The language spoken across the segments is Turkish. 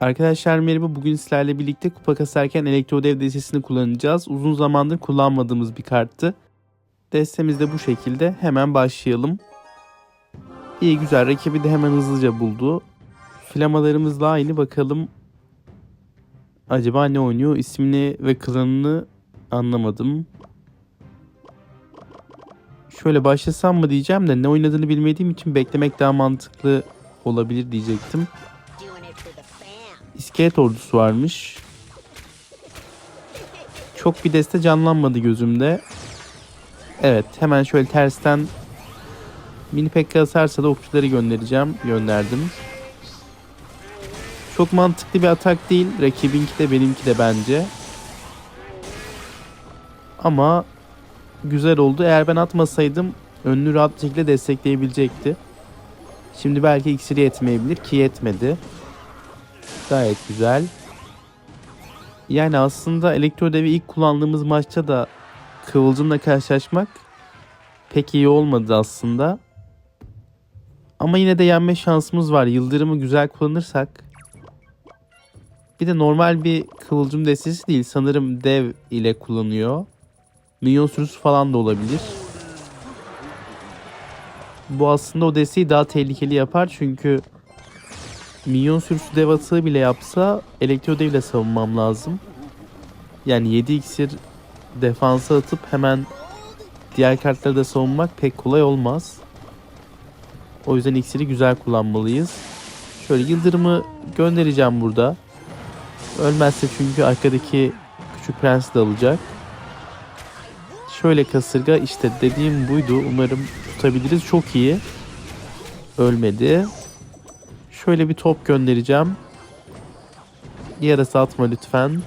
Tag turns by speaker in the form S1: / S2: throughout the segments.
S1: Arkadaşlar merhaba. Bugün sizlerle birlikte kupa kasarken elektrodev destesini kullanacağız. Uzun zamandır kullanmadığımız bir karttı. Destemiz de bu şekilde. Hemen başlayalım. İyi güzel. Rakibi de hemen hızlıca buldu. Flamalarımızla aynı. Bakalım acaba ne oynuyor? İsmini ve klanını anlamadım. Şöyle başlasam mı diyeceğim de ne oynadığını bilmediğim için beklemek daha mantıklı olabilir diyecektim. İskelet ordusu varmış. Çok bir deste canlanmadı gözümde. Evet hemen şöyle tersten mini pekka asarsa da okçuları göndereceğim. Gönderdim. Çok mantıklı bir atak değil. Rakibinki de benimki de bence. Ama güzel oldu. Eğer ben atmasaydım önünü rahat bir şekilde destekleyebilecekti. Şimdi belki iksiri yetmeyebilir ki yetmedi. Gayet güzel. Yani aslında elektrodevi ilk kullandığımız maçta da Kıvılcım'la karşılaşmak pek iyi olmadı aslında. Ama yine de yenme şansımız var. Yıldırımı güzel kullanırsak. Bir de normal bir Kıvılcım destesi değil. Sanırım dev ile kullanıyor. Minyon sürüsü falan da olabilir. Bu aslında o desteği daha tehlikeli yapar çünkü Minyon sürüsü dev atığı bile yapsa elektro devle savunmam lazım. Yani 7 iksir defansa atıp hemen diğer kartları da savunmak pek kolay olmaz. O yüzden iksiri güzel kullanmalıyız. Şöyle yıldırımı göndereceğim burada. Ölmezse çünkü arkadaki küçük prens de alacak. Şöyle kasırga işte dediğim buydu. Umarım tutabiliriz. Çok iyi. Ölmedi. Şöyle bir top göndereceğim. Yarası atma lütfen.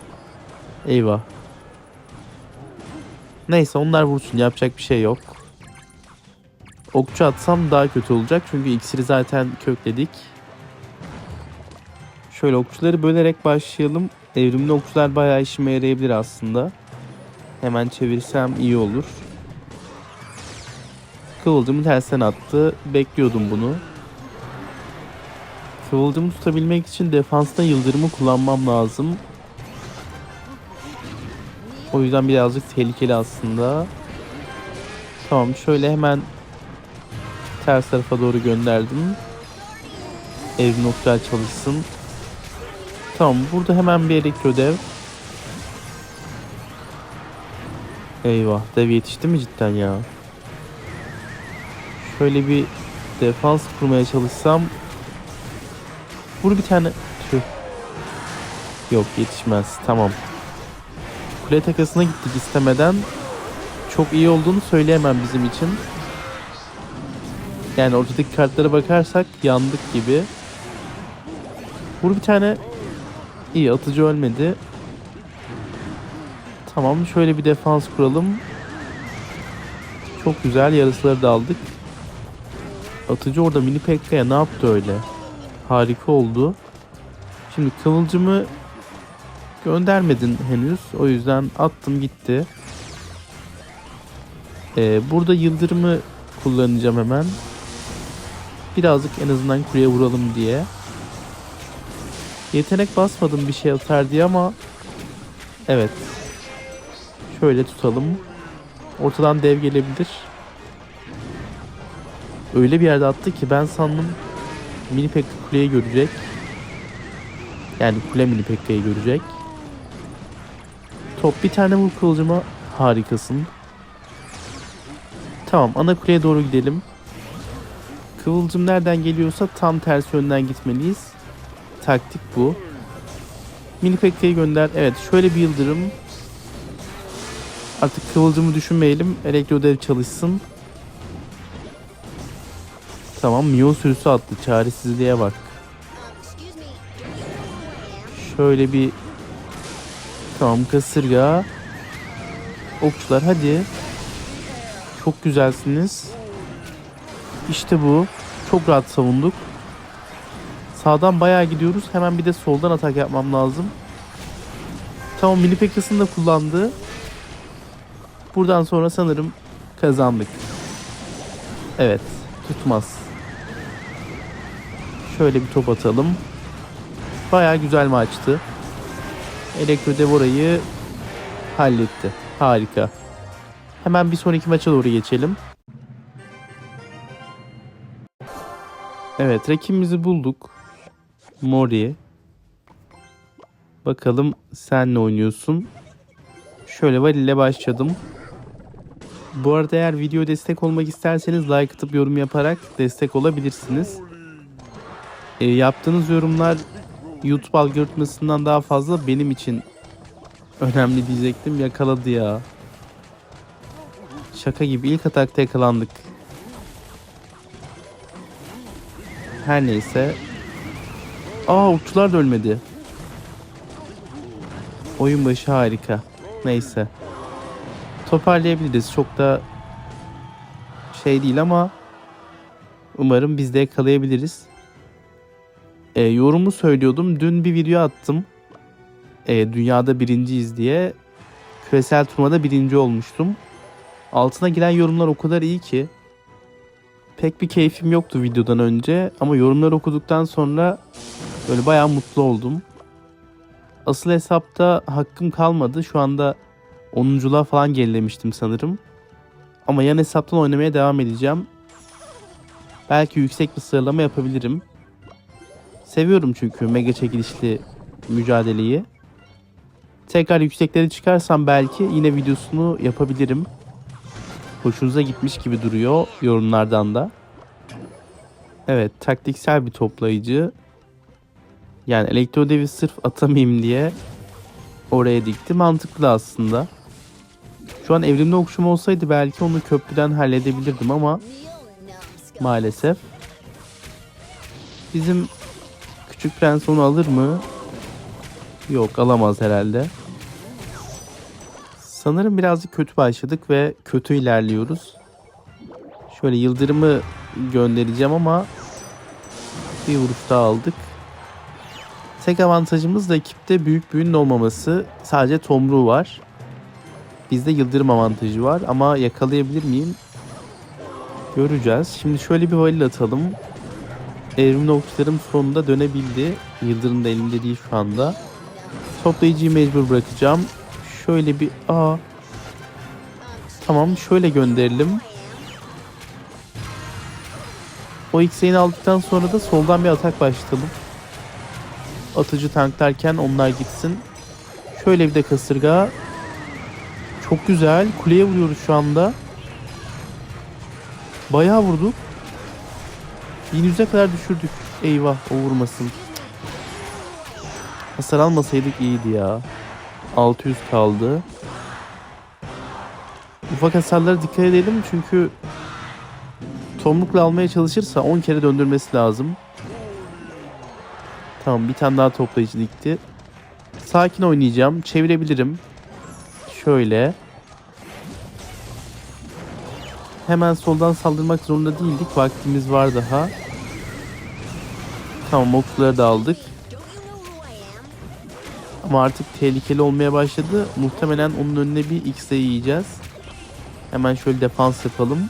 S1: Eyvah. Neyse onlar vursun yapacak bir şey yok. Okçu atsam daha kötü olacak çünkü iksiri zaten kökledik. Şöyle okçuları bölerek başlayalım. Evrimli okçular bayağı işime yarayabilir aslında. Hemen çevirsem iyi olur. Kıvılcımı tersten attı. Bekliyordum bunu. Kıvılcımı tutabilmek için defansta yıldırımı kullanmam lazım. O yüzden birazcık tehlikeli aslında. Tamam şöyle hemen ters tarafa doğru gönderdim. Evin okçular çalışsın. Tamam burada hemen bir elektro dev. Eyvah dev yetişti mi cidden ya? Şöyle bir defans kurmaya çalışsam Vur bir tane. Tüh. Yok yetişmez. Tamam. Kule takasına gittik istemeden. Çok iyi olduğunu söyleyemem bizim için. Yani ortadaki kartlara bakarsak yandık gibi. Vur bir tane. İyi atıcı ölmedi. Tamam şöyle bir defans kuralım. Çok güzel yarısları da aldık. Atıcı orada mini pekkaya ne yaptı öyle? Harika oldu. Şimdi kıvılcımı göndermedin henüz. O yüzden attım gitti. Ee, burada yıldırımı kullanacağım hemen. Birazcık en azından kuleye vuralım diye. Yetenek basmadım bir şey atar diye ama evet. Şöyle tutalım. Ortadan dev gelebilir. Öyle bir yerde attı ki ben sandım mini pekka kuleyi görecek. Yani kule mini pekkayı görecek. Top bir tane vur kılıcıma harikasın. Tamam ana kuleye doğru gidelim. Kıvılcım nereden geliyorsa tam tersi yönden gitmeliyiz. Taktik bu. Mini pekkayı gönder. Evet şöyle bir yıldırım. Artık kıvılcımı düşünmeyelim. Elektro dev çalışsın. Tamam Mion sürüsü attı. Çaresizliğe bak. Şöyle bir tamam kasırga. Okçular hadi. Çok güzelsiniz. İşte bu. Çok rahat savunduk. Sağdan bayağı gidiyoruz. Hemen bir de soldan atak yapmam lazım. Tamam mini pekasını da kullandı. Buradan sonra sanırım kazandık. Evet. Tutmaz. Şöyle bir top atalım. Baya güzel maçtı. Elektro Devora'yı halletti. Harika. Hemen bir sonraki maça doğru geçelim. Evet rakibimizi bulduk. Mori. Bakalım sen ne oynuyorsun? Şöyle Valil ile başladım. Bu arada eğer video destek olmak isterseniz like atıp yorum yaparak destek olabilirsiniz. E, yaptığınız yorumlar YouTube algoritmasından daha fazla benim için önemli diyecektim. Yakaladı ya. Şaka gibi ilk atakta yakalandık. Her neyse. Aa okçular da ölmedi. Oyun başı harika. Neyse. Toparlayabiliriz. Çok da şey değil ama umarım biz de yakalayabiliriz. E, yorumu söylüyordum. Dün bir video attım. E, dünyada birinciyiz diye. Küresel turnuvada birinci olmuştum. Altına giren yorumlar o kadar iyi ki. Pek bir keyfim yoktu videodan önce. Ama yorumları okuduktan sonra böyle bayağı mutlu oldum. Asıl hesapta hakkım kalmadı. Şu anda 10'unculuğa falan gerilemiştim sanırım. Ama yan hesaptan oynamaya devam edeceğim. Belki yüksek bir sıralama yapabilirim. Seviyorum çünkü mega çekilişli mücadeleyi. Tekrar yüksekleri çıkarsam belki yine videosunu yapabilirim. Hoşunuza gitmiş gibi duruyor yorumlardan da. Evet taktiksel bir toplayıcı. Yani elektro devi sırf atamayayım diye oraya dikti. Mantıklı aslında. Şu an evrimli okşum olsaydı belki onu köprüden halledebilirdim ama maalesef. Bizim küçük prens onu alır mı? Yok alamaz herhalde. Sanırım birazcık kötü başladık ve kötü ilerliyoruz. Şöyle yıldırımı göndereceğim ama bir vuruş daha aldık. Tek avantajımız da ekipte büyük büyünün olmaması. Sadece tomruğu var. Bizde yıldırım avantajı var ama yakalayabilir miyim? Göreceğiz. Şimdi şöyle bir valil atalım. Evrimli okçularım sonunda dönebildi. Yıldırım da elimde değil şu anda. Toplayıcıyı mecbur bırakacağım. Şöyle bir... Aa. Tamam şöyle gönderelim. O X'ini aldıktan sonra da soldan bir atak başlatalım. Atıcı tanklarken onlar gitsin. Şöyle bir de kasırga. Çok güzel. Kuleye vuruyoruz şu anda. Bayağı vurduk. 1100'e kadar düşürdük. Eyvah o vurmasın. Hasar almasaydık iyiydi ya. 600 kaldı. Ufak hasarlara dikkat edelim çünkü tomrukla almaya çalışırsa 10 kere döndürmesi lazım. Tamam bir tane daha toplayıcı dikti. Sakin oynayacağım. Çevirebilirim. Şöyle. Hemen soldan saldırmak zorunda değildik. Vaktimiz var daha. Tamam okçuları da aldık. Ama artık tehlikeli olmaya başladı. Muhtemelen onun önüne bir X'e yiyeceğiz. Hemen şöyle defans yapalım.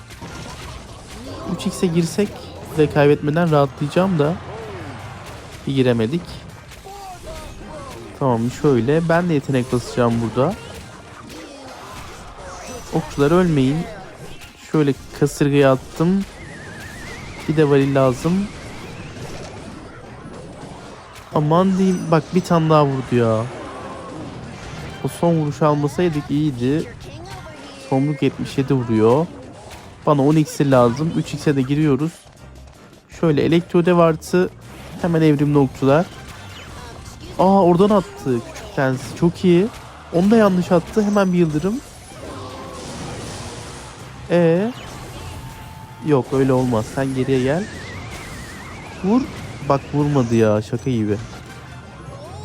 S1: 3x'e girsek ve kaybetmeden rahatlayacağım da bir giremedik. Tamam şöyle ben de yetenek basacağım burada. Okçular ölmeyin. Şöyle kasırgaya attım. Bir de varil lazım. Aman diyeyim bak bir tane daha vurdu ya. O son vuruş almasaydık iyiydi. Tomruk 77 vuruyor. Bana 10 iksir lazım. 3 x'e de giriyoruz. Şöyle elektro dev artı hemen evrimli okçular. Aa oradan attı küçük prens. Çok iyi. Onu da yanlış attı. Hemen bir yıldırım. E Yok öyle olmaz. Sen geriye gel. Vur. Bak vurmadı ya şaka gibi.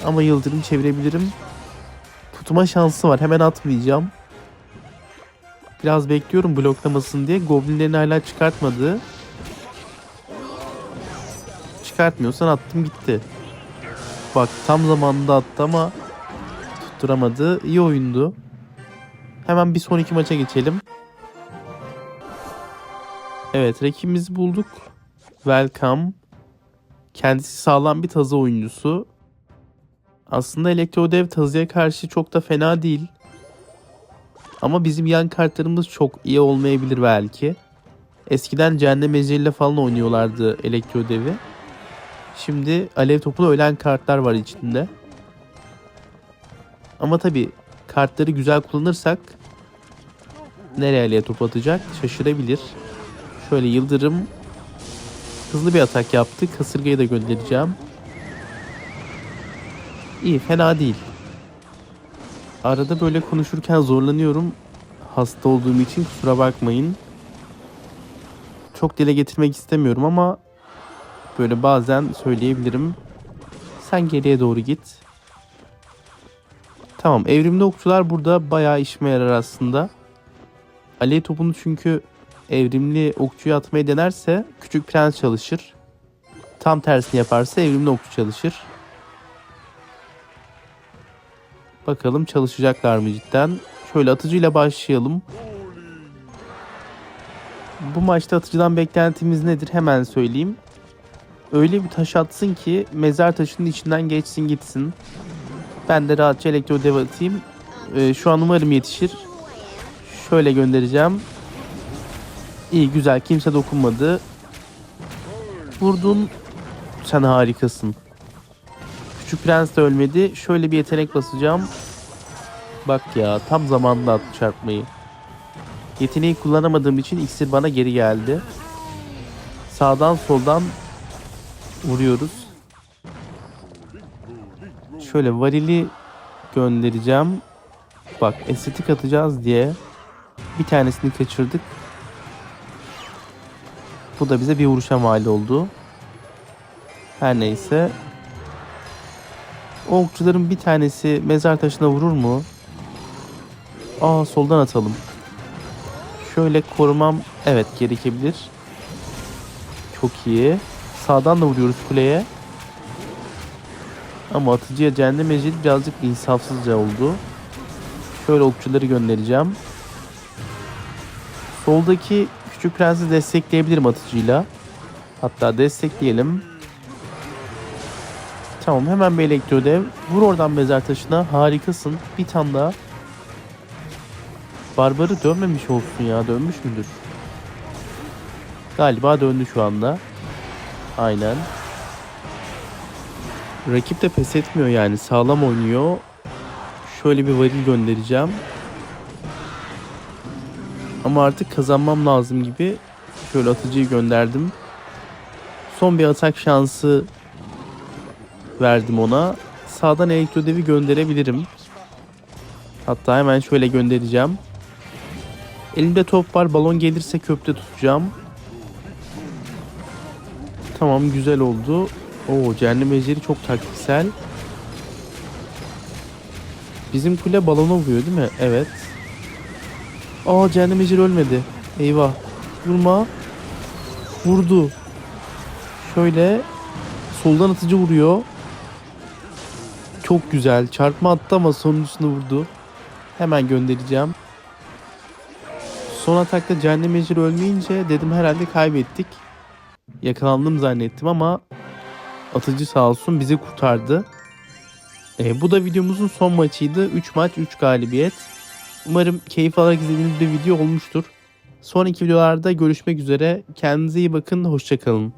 S1: Ama yıldırım çevirebilirim. Tutma şansı var. Hemen atmayacağım. Biraz bekliyorum bloklamasın diye. Goblinlerini hala çıkartmadı. Çıkartmıyorsan attım gitti. Bak tam zamanında attı ama tutturamadı. İyi oyundu. Hemen bir sonraki maça geçelim. Evet rakibimizi bulduk. Welcome. Kendisi sağlam bir tazı oyuncusu. Aslında Elektrodev Tazı'ya karşı çok da fena değil. Ama bizim yan kartlarımız çok iyi olmayabilir belki. Eskiden Cehennem Ejder'iyle falan oynuyorlardı Elektrodev'i. Şimdi Alev Topu'na ölen kartlar var içinde. Ama tabi kartları güzel kullanırsak nereye Alev Topu atacak şaşırabilir. Şöyle Yıldırım hızlı bir atak yaptı. Kasırgayı da göndereceğim. İyi fena değil. Arada böyle konuşurken zorlanıyorum. Hasta olduğum için kusura bakmayın. Çok dile getirmek istemiyorum ama böyle bazen söyleyebilirim. Sen geriye doğru git. Tamam evrimli okçular burada bayağı işime yarar aslında. Alev topunu çünkü evrimli okçuyu atmayı denerse küçük prens çalışır. Tam tersini yaparsa evrimli okçu çalışır. Bakalım çalışacaklar mı cidden? Şöyle atıcıyla başlayalım. Bu maçta atıcıdan beklentimiz nedir hemen söyleyeyim. Öyle bir taş atsın ki mezar taşının içinden geçsin gitsin. Ben de rahatça elektro dev atayım. Ee, şu an umarım yetişir. Şöyle göndereceğim. İyi güzel kimse dokunmadı. Vurdun. Sen harikasın. Küçük prens de ölmedi. Şöyle bir yetenek basacağım. Bak ya tam zamanında attı çarpmayı. Yeteneği kullanamadığım için iksir bana geri geldi. Sağdan soldan vuruyoruz. Şöyle varili göndereceğim. Bak estetik atacağız diye bir tanesini kaçırdık. Bu da bize bir vuruşa mal oldu. Her neyse. O okçuların bir tanesi mezar taşına vurur mu? Aa soldan atalım. Şöyle korumam evet gerekebilir. Çok iyi. Sağdan da vuruyoruz kuleye. Ama atıcıya cehennem eceli birazcık insafsızca oldu. Şöyle okçuları göndereceğim. Soldaki küçük prensi destekleyebilirim atıcıyla. Hatta destekleyelim. Tamam hemen bir elektrodev. Vur oradan mezar taşına. Harikasın. Bir tane daha. Barbarı dönmemiş olsun ya. Dönmüş müdür? Galiba döndü şu anda. Aynen. Rakip de pes etmiyor yani. Sağlam oynuyor. Şöyle bir varil göndereceğim. Ama artık kazanmam lazım gibi. Şöyle atıcıyı gönderdim. Son bir atak şansı verdim ona. Sağdan elektrodevi gönderebilirim. Hatta hemen şöyle göndereceğim. Elimde top var. Balon gelirse köprü tutacağım. Tamam güzel oldu. Oo cehennem ejderi çok taktiksel. Bizim kule balona vuruyor değil mi? Evet. Aa cehennem ejderi ölmedi. Eyvah. Vurma. Vurdu. Şöyle soldan atıcı vuruyor. Çok güzel. Çarpma attı ama sonuncusunu vurdu. Hemen göndereceğim. Son atakta cehennem ejderi ölmeyince dedim herhalde kaybettik. Yakalandım zannettim ama atıcı sağ olsun bizi kurtardı. E, bu da videomuzun son maçıydı. 3 maç 3 galibiyet. Umarım keyif alarak izlediğiniz bir video olmuştur. Sonraki videolarda görüşmek üzere. Kendinize iyi bakın. Hoşçakalın.